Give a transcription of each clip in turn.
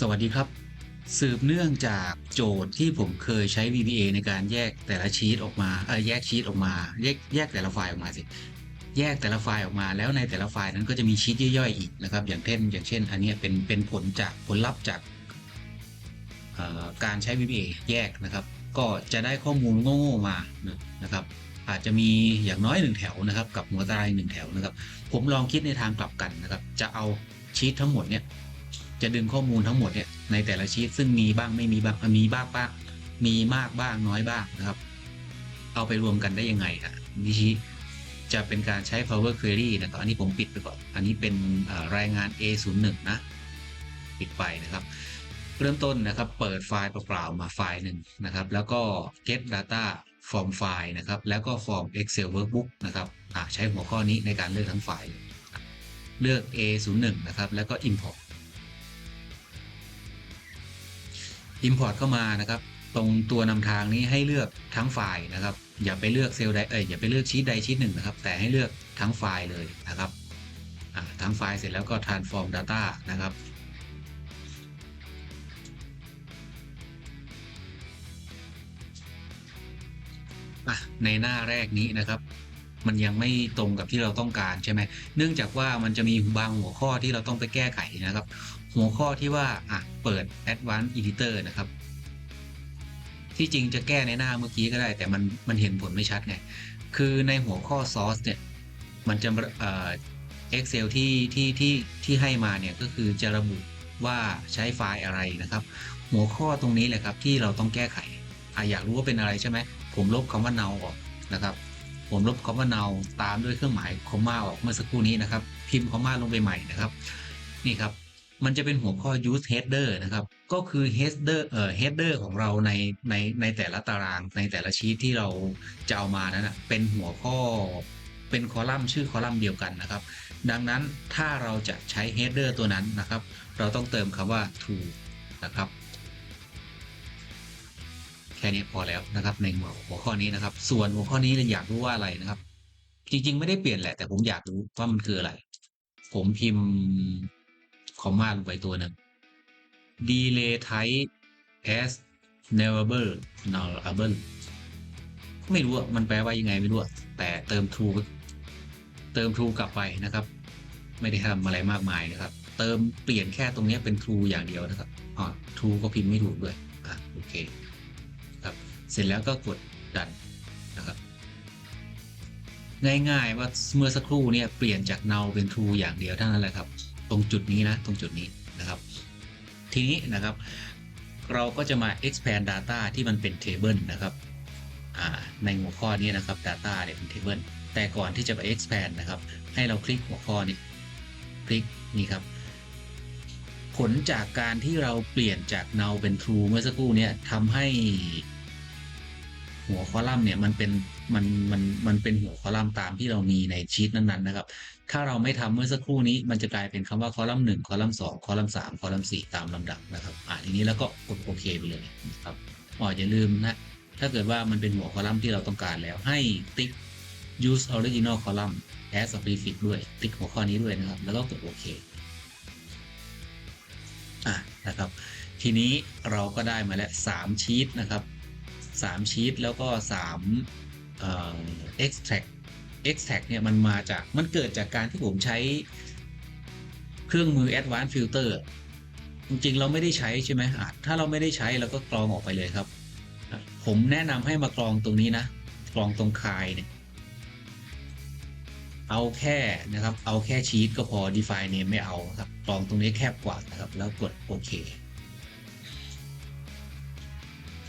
สวัสดีครับ สืบเนื่องจากโจทย์ที่ผมเคยใช้ VBA ในการแยกแต่ละชีตออกมาเออแยกชีตออกมาแยกแยกแต่ละไฟล์ออกมาสิแยกแต่ละไฟล์ออกมาแล้วในแต่ละไฟล์นั้นก็จะมีชีตย่อยๆอีกนะครับ อย่างเช่นอย่างเช่น อันนี้เป็นเป็นผลจากผลลัพธ์จากการใช้ VBA แยกนะครับ ก็จะได้ข้อมูลโง่ๆมานะครับ อาจจะมีอย่างน้อยหนึ่งแถวนะครับ กับหัวตารางหนึ่งแถวนะครับ ผมลองคิดในทางกลับกันนะครับ จะเอาชีตทั้งหมดเนี่ย จะดึงข้อมูลทั้งหมดเนี่ยในแต่ละชีตซึ่งมีบ้างไม่มีบ้างมีบ้างบ้างมีมากบ้างน้อยบ้างนะครับ เอาไปรวมกันได้ยังไงครับวิธีจะเป็นการใช้ power query นะครับอันนี้ผมปิดไปก่อน อันนี้เป็นรายงาน A01 นะปิดไปนะครับ เริ่มต้นนะครับเปิดไฟล์เปล่าๆมาไฟล์หนึ่งนะครับ แล้วก็ get data from file นะครับ แล้วก็ from Excel workbook นะครับใช้หัวข้อนี้ในการเลือกทั้งไฟล์ เลือก A01 นะครับ แล้วก็ import Import เข้ามานะครับ ตรงตัวนำทางนี้ให้เลือกทั้งไฟล์นะครับ อย่าไปเลือกเซลล์ใดเอ้ยอย่าไปเลือกชีตใดชีตหนึ่งนะครับ แต่ให้เลือกทั้งไฟล์เลยนะครับทั้งไฟล์เสร็จแล้วก็ transform data นะครับในหน้าแรกนี้นะครับ มันยังไม่ตรงกับที่เราต้องการใช่ไหมเนื่องจากว่ามันจะมีบางหัวข้อที่เราต้องไปแก้ไขนะครับ หัวข้อที่ว่าอะเปิด Advanced Editor นะครับ ที่จริงจะแก้ในหน้าเมื่อกี้ก็ได้ แต่มันมันเห็นผลไม่ชัดไงคือในหัวข้อ source เนี่ย มันจะเอ่อ Excel ที่ที่ที่ที่ให้มาเนี่ย ก็คือจะระบุว่าใช้ไฟล์อะไรนะครับ หัวข้อตรงนี้แหละครับที่เราต้องแก้ไขอะอยากรู้ว่าเป็นอะไรใช่ไหมผมลบคำว่า null ออกนะครับ ผมลบคำว่า null ตามด้วยเครื่องหมายคอมมาออกเมื่อสักครู่นี้นะครับ พิมพ์คอมมาลงไปใหม่นะครับ นี่ครับ มันจะเป็นหัวข้อ use header นะครับ ก็คือ header เอ่อ header ของเราในในในแต่ละตารางในแต่ละชีตที่เราจะเอามานั้นนะเป็นหัวข้อเป็นคอลัมน์ชื่อคอลัมน์เดียวกันนะครับ ดังนั้นถ้าเราจะใช้ header ตัวนั้นนะครับ เราต้องเติมคำว่า to นะครับแค่นี้พอแล้วนะครับในหัวหัวข้อนี้นะครับ ส่วนหัวข้อนี้เราอยากรู้ว่าอะไรนะครับ จริง ๆ ไม่ได้เปลี่ยนแหละแต่ผมอยากรู้ว่ามันคืออะไร ผมพิมพ์ คอมมาลงไปตัวหนึ่ง delay type as nullable nullable ไม่รู้มันแปลว่ายังไงไม่รู้ แต่เติม true เติม true กลับไปนะครับ ไม่ได้ทำอะไรมากมายนะครับ เติมเปลี่ยนแค่ตรงนี้เป็น true อย่างเดียวนะครับอ๋อ true ก็พิมพ์ไม่ถูกด้วยอะโอเคครับเสร็จแล้วก็กดดันนะครับง่ายๆว่าเมื่อสักครู่เนี่ยเปลี่ยนจาก null เป็น true อย่างเดียวเท่านั้นแหละครับ ตรงจุดนี้นะตรงจุดนี้นะครับ ทีนี้นะครับ เราก็จะมา expand data ที่มันเป็น table นะครับในหัวข้อนี้นะครับ data เนี่ยเป็น table แต่ก่อนที่จะไป expand นะครับ ให้เราคลิกหัวข้อนี้คลิกนี่ครับ ผลจากการที่เราเปลี่ยนจาก null เป็น true เมื่อสักครู่เนี้ทำให้ หัวคอลัมน์เนี่ยมันเป็นมันมันมันเป็นหัวคอลัมน์ตามที่เรามีในชีตนั้นๆนะครับ ถ้าเราไม่ทำเมื่อสักครู่นี้ มันจะกลายเป็นคำว่าคอลัมน์หนึ่งคอลัมน์สองคอลัมน์สามคอลัมน์สี่ตามลำดับนะครับ อ่าทีนี้แล้วก็กดโอเคไปเลยนะครับอ๋ออย่าลืมนะ ถ้าเกิดว่ามันเป็นหัวคอลัมน์ที่เราต้องการแล้วให้ติ๊ก use original column as a prefix ด้วย ติ๊กหัวข้อนี้ด้วยนะครับ แล้วก็กดโอเคอะนะครับ ทีนี้เราก็ได้มาแล้วสามชีตนะครับ สามชีตแล้วก็สามเอ่อ extract extract เนี่ยมันมาจากมันเกิดจากการที่ผมใช้เครื่องมือ advanced filter จริงๆ เราไม่ได้ใช้ใช่ไหมอะถ้าเราไม่ได้ใช้เราก็กรองออกไปเลยครับ ผมแนะนำให้มากรองตรงนี้นะ กรองตรงคายเนี่ยเอาแค่นะครับ เอาแค่ชีตก็พอ define name ไม่เอาครับ กรองตรงนี้แคบกว่านะครับ แล้วกดโอเค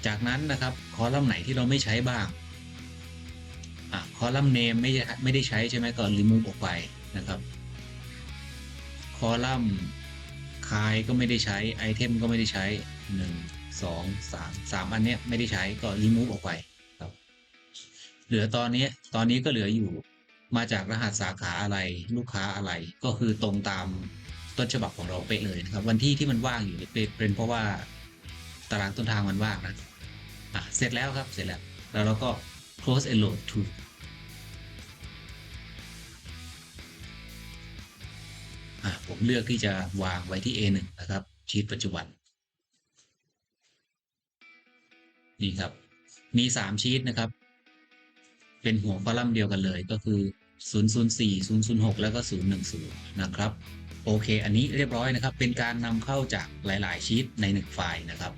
จากนั้นนะครับคอลัมน์ไหนที่เราไม่ใช้บ้างอะคอลัมน์ name ไม่ได้ไม่ได้ใช้ใช่ไหมก็ remove ออกไปนะครับคอลัมน์คายก็ไม่ได้ใช้ไอเทมก็ไม่ได้ใช้หนึ่งสองสามสามอันเนี้ยไม่ได้ใช้ก็ remove ออกไปครับ เหลือตอนนี้ตอนนี้ก็เหลืออยู่มาจากรหัสสาขาอะไรลูกค้าอะไรก็คือตรงตามต้นฉบับของเราเป๊ะเลยนะครับ วันที่ที่มันว่างอยู่เป็นเพราะว่าตารางต้นทางมันว่างนะ อะเสร็จแล้วครับเสร็จแล้ว แล้วเราก็ close and load to ผมเลือกที่จะวางไว้ที่ A1 นะครับชีตปัจจุบัน นี่ครับ มี 3 ชีตนะครับ เป็นหัวคอลัมน์เดียวกันเลยก็คือ 004 006 แล้วก็ 010 นะครับ โอเค อันนี้เรียบร้อยนะครับ เป็นการนำเข้าจากหลาย ๆ ชีตใน 1 ไฟล์นะครับ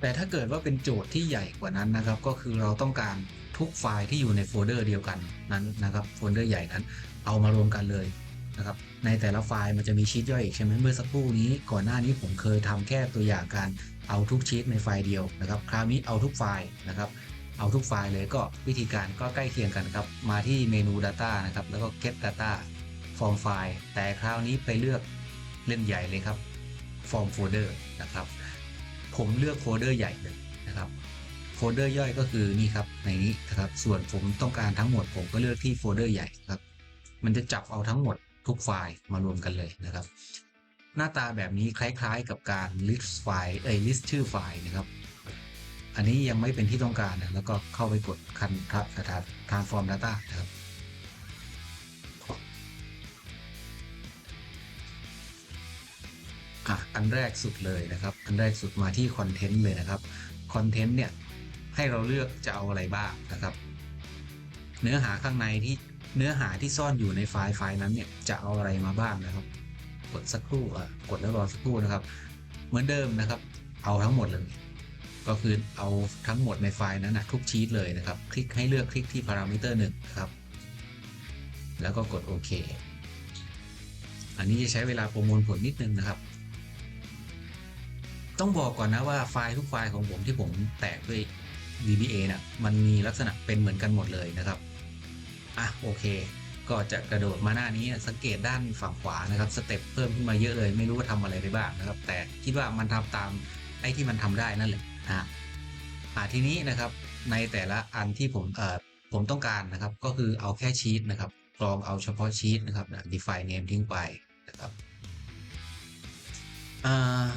แต่ถ้าเกิดว่าเป็นโจทย์ที่ใหญ่กว่านั้นนะครับ ก็คือเราต้องการทุกไฟล์ที่อยู่ในโฟลเดอร์เดียวกันนั้นนะครับโฟลเดอร์ใหญ่นั้น เอามารวมกันเลยนะครับ ในแต่ละไฟล์มันจะมีชีตย่อยอีกใช่ไหมเมื่อสักครู่นี้ ก่อนหน้านี้ผมเคยทำแค่ตัวอย่างการเอาทุกชีตในไฟล์เดียวนะครับ คราวนี้เอาทุกไฟล์นะครับ เอาทุกไฟล์เลยก็วิธีการก็ใกล้เคียงกันครับ มาที่เมนู Data นะครับ แล้วก็ Get Data Form File แต่คราวนี้ไปเลือกเล่นใหญ่เลยครับ Form Folder นะครับ ผมเลือกโฟลเดอร์ใหญ่เลยนะครับโฟลเดอร์ย่อยก็คือนี่ครับในนี้นะครับส่วนผมต้องการทั้งหมดผมก็เลือกที่โฟลเดอร์ใหญ่ครับมันจะจับเอาทั้งหมดทุกไฟล์มารวมกันเลยนะครับ หน้าตาแบบนี้คล้ายๆกับการ list ไฟล์เอ้ย list ชื่อไฟล์นะครับ อันนี้ยังไม่เป็นที่ต้องการนะแล้วก็เข้าไปกดคันทับ transform data นะครับ อะอันแรกสุดเลยนะครับ อันแรกสุดมาที่คอนเทนต์เลยนะครับคอนเทนต์เนี่ยให้เราเลือกจะเอาอะไรบ้างนะครับ เนื้อหาข้างในที่เนื้อหาที่ซ่อนอยู่ในไฟล์ไฟล์นั้นเนี่ยจะเอาอะไรมาบ้างนะครับ กดสักครู่อะกดแล้วรอสักครู่นะครับ เหมือนเดิมนะครับ เอาทั้งหมดเลยก็คือเอาทั้งหมดในไฟล์นั้นนะทุกชีตเลยนะครับ คลิกให้เลือกคลิกที่พารามิเตอร์หนึ่งครับ แล้วก็กดโอเค อันนี้จะใช้เวลาประมวลผลนิดนึงนะครับ ต้องบอกก่อนนะว่าไฟล์ทุกไฟล์ของผมที่ผมแตกด้วย VBA นะ่ะมันมีลักษณะเป็นเหมือนกันหมดเลยนะครับ อะโอเค ก็จะกระโดดมาหน้านี้สังเกตด้านฝั่งขวานะครับสเต็ปเพิ่มขึ้นมาเยอะเลย ไม่รู้ว่าทำอะไรไปบ้างนะครับ แต่คิดว่ามันทำตามไอ้ที่มันทำได้นั่นแหละนะฮะอ่าทีนี้นะครับในแต่ละอันที่ผมเอ่อผมต้องการนะครับ ก็คือเอาแค่ชีตนะครับกรองเอาเฉพาะชีตนะครับ define name ทิ้งไปนะครับอ่า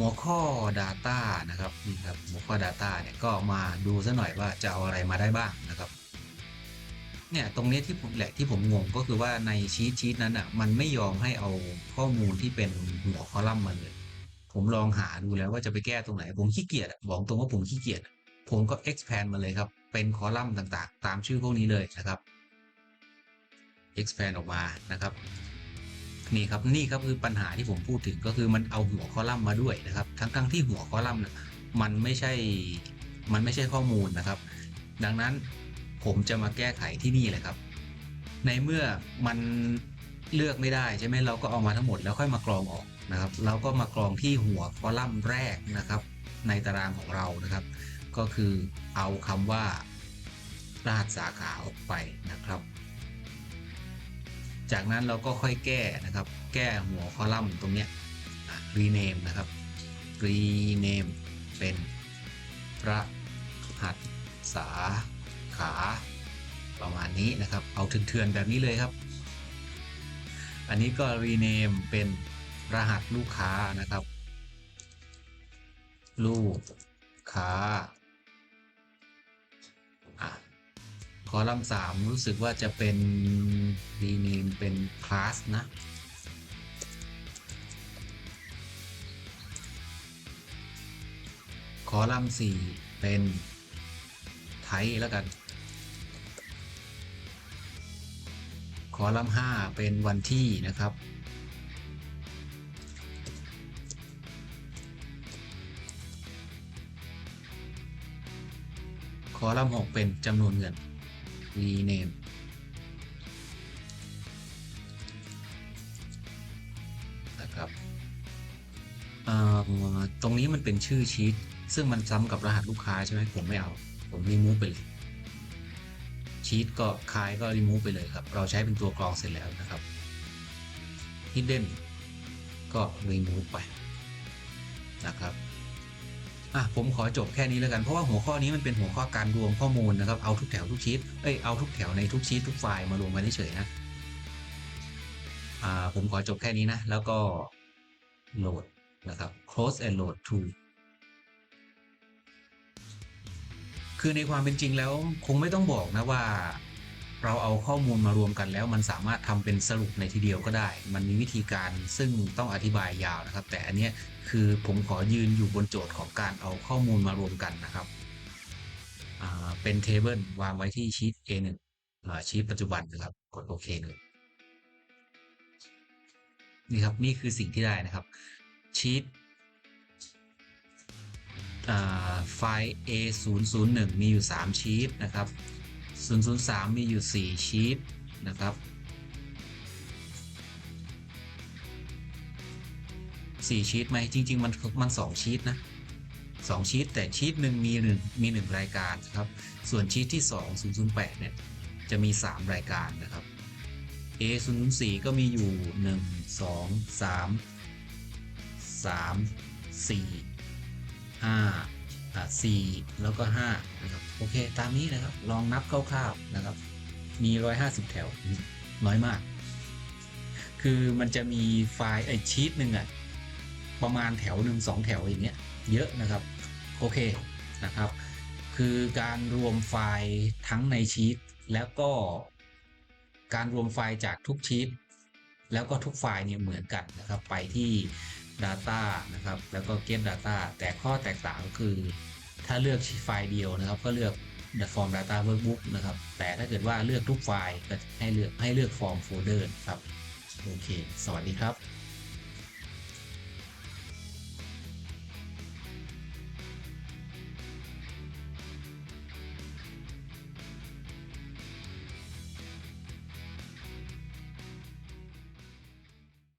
หัวข้อ Data นะครับนี่ครับหัวข้อ Data เนี่ยก็มาดูซะหน่อยว่าจะเอาอะไรมาได้บ้างนะครับเนี่ยตรงนี้ที่ผมแหละที่ผมงงก็คือว่าในชีตชีตนั้นอะมันไม่ยอมให้เอาข้อมูลที่เป็นหัวคอลัมน์มาเลย ผมลองหาดูแล้วว่าจะไปแก้ตรงไหน ผมขี้เกียจบอกตรงว่าผมขี้เกียจผมก็ expand มาเลยครับ เป็นคอลัมน์ต่างๆ ตามชื่อพวกนี้เลยนะครับ expand ออกมานะครับ นี่ครับนี่ครับคือปัญหาที่ผมพูดถึงก็คือมันเอาหัวคอลัมน์มาด้วยนะครับ ทั้งทั้งที่หัวคอลัมน์น่ะมันไม่ใช่มันไม่ใช่ข้อมูลนะครับ ดังนั้นผมจะมาแก้ไขที่นี่แหละครับ ในเมื่อมันเลือกไม่ได้ใช่ไหมเราก็เอามาทั้งหมดแล้วค่อยมากรองออกนะครับเราก็มากรองที่หัวคอลัมน์แรกนะครับ ในตารางของเรานะครับ ก็คือเอาคำว่ารหัสสาขาออกไปนะครับ จากนั้นเราก็ค่อยแก้นะครับ แก้หัวคอลัมน์ตรงนี้ rename นะครับ rename เป็นรหัสสาขาประมาณนี้นะครับ เอาเถื่อนๆแบบนี้เลยครับ อันนี้ก็ rename เป็นรหัสลูกค้านะครับ ลูกค้า คอลัมน์สามรู้สึกว่าจะเป็น rename เป็นคลาสนะ คอลัมน์สี่เป็นไทแล้วกัน คอลัมน์ห้าเป็นวันที่นะครับคอลัมน์หกเป็นจำนวนเงิน rename นะครับตรงนี้มันเป็นชื่อชีตซึ่งมันซ้ำกับรหัสลูกค้าใช่ไหมผมไม่เอา ผมรีมูฟไปเลยชีตก็คายก็รีมูฟไปเลยครับ เราใช้เป็นตัวกรองเสร็จแล้วนะครับ hidden ก็รีมูฟไปนะครับ อะผมขอจบแค่นี้แล้วกันเพราะว่าหัวข้อนี้มันเป็นหัวข้อการรวมข้อมูลนะครับเอาทุกแถวทุกชีตเอ้ยเอาทุกแถวในทุกชีตทุกไฟล์มารวมกันเฉยนะอ่าผมขอจบแค่นี้นะ แล้วก็โหลดนะครับ close and load to คือในความเป็นจริงแล้วคงไม่ต้องบอกนะว่า เราเอาข้อมูลมารวมกันแล้ว มันสามารถทำเป็นสรุปในทีเดียวก็ได้ มันมีวิธีการซึ่งต้องอธิบายยาวนะครับ แต่อันนี้คือผมขอยืนอยู่บนโจทย์ของการเอาข้อมูลมารวมกันนะครับเป็นเทเบิลวางไว้ที่ชีต A1 ชีตปัจจุบันนะครับ กดโอเคเลยนี่ครับนี่คือสิ่งที่ได้นะครับชีตไฟล์ A 0 0 1 มีอยู่ 3 ชีตนะครับ 003 มีอยู่ 4 ชีตนะครับ 4 ชีตไหมจริง ๆ มันมัน2ชีตนะ 2 ชีตแต่ชีตหนึ่งมีหนึ่งมี 1 รายการนะครับ ส่วนชีตที่ 2 008 เนี่ย จะมี 3 รายการนะครับ A 0 0 4ก็มีอยู่ 1 2 3 3 4 5 อะ4แล้วก็5นะครับโอเค ตามนี้นะครับ ลองนับคร่าวๆนะครับ มี 150 แถว น้อยมาก คือมันจะมีไฟล์ไอชีตหนึ่งอะประมาณแถวหนึ่งสองแถวอย่างเงี้ย เยอะนะครับ โอเคนะครับ คือการรวมไฟล์ทั้งในชีตแล้วก็การรวมไฟล์จากทุกชีตแล้วก็ทุกไฟล์เนี่ยเหมือนกันนะครับ ไปที่ Data นะครับ แล้วก็ Get Data แต่ข้อแตกต่างก็คือ ถ้าเลือกไฟล์เดียวนะครับ ก็เลือก The Form Data Workbook นะครับ แต่ถ้าเกิดว่าเลือกทุกไฟล์ก็ให้เลือกให้เลือก Form Folder ครับ โอเค สวัสดีครับ